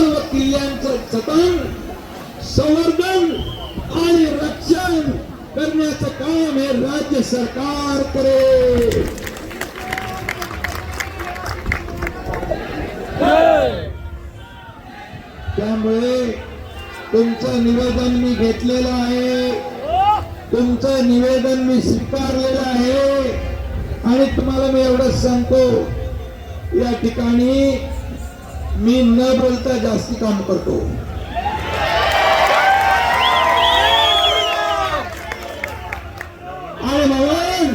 सर्व किल्ल्यांचं जतन संवर्धन आणि रक्षण करण्याचं काम हे राज्य सरकार करेल त्यामुळे तुमचं निवेदन मी घेतलेलं आहे. तुमचं निवेदन मी स्वीकारलेलं आहे. आणि तुम्हाला मी एवढंच सांगतो या ठिकाणी मी न बोलता जास्ती काम करतो. आणि म्हणून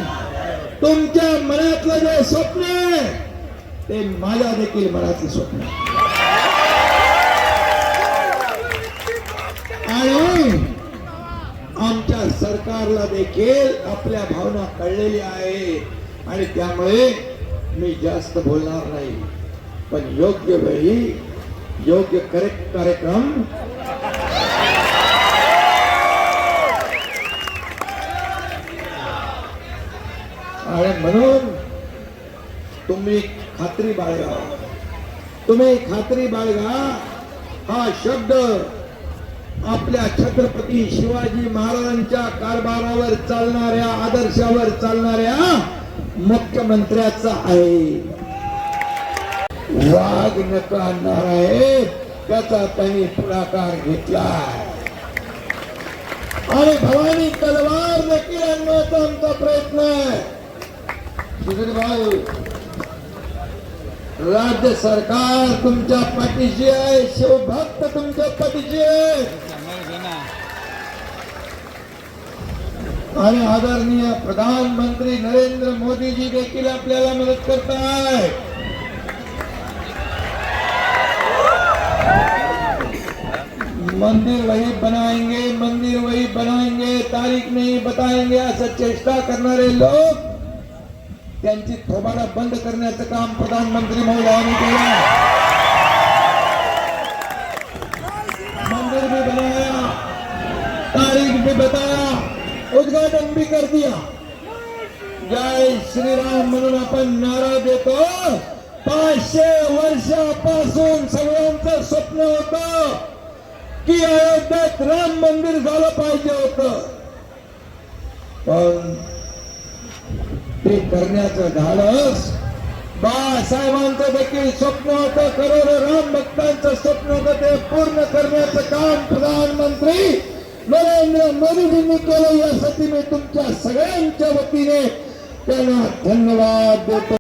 तुमच्या मनातलं जे स्वप्न आहे ते माझ्या देखील मनातलं स्वप्न आणि आमच्या सरकारला देखील आपल्या भावना कळलेल्या आहे आणि त्यामुळे मी जास्त बोलणार नाही. पण योग्य वेळी योग्य करेक्ट कार्यक्रम आणि म्हणून तुम्ही खात्री बाळगा. तुम्ही खात्री बाळगा. हा शब्द आपल्या छत्रपती शिवाजी महाराजांच्या कारभारावर चालणाऱ्या आदर्शावर चालणाऱ्या मुख्यमंत्र्याचा आहे. राग नका आणणार त्याचा त्यांनी पुढाकार घेतला. आणि भवानी तलवार नक्की आणण्याचा आमचा प्रयत्न आहे. भाऊ राज्य सरकार तुमच्या पाठीशी आहे शिवभक्त तुमच्या पाठीशी आहे. आणि आदरणीय प्रधानमंत्री नरेंद्र मोदीजी देखील आपल्याला मदत करतात. मंदिर वही बनाएँगे, मंदिर वही बनाएँगे, तारीख नहीं बताएँगे असं चेष्टा करणारे लोक त्यांची थोबाडा बंद करण्याचं काम प्रधानमंत्री महोदयांनी केलं मंदिर भी बनाया, तारीख भी बताया, उद्घाटन भी कर दिया। जय श्रीराम, म्हणून आपण नारा देतो। पाचशे वर्षापासून सगळ्यांचं स्वप्न होतं। की अयोध्येत राम मंदिर झालं पाहिजे होतं. पण ते करण्याचं धाडस बाळासाहेबांचं देखील स्वप्न होतं करोडो राम भक्तांचं स्वप्न होतं ते पूर्ण करण्याचं काम प्रधानमंत्री नरेंद्र मोदीजींनी केलं. यासाठी मी तुमच्या सगळ्यांच्या वतीने त्यांना धन्यवाद देतो.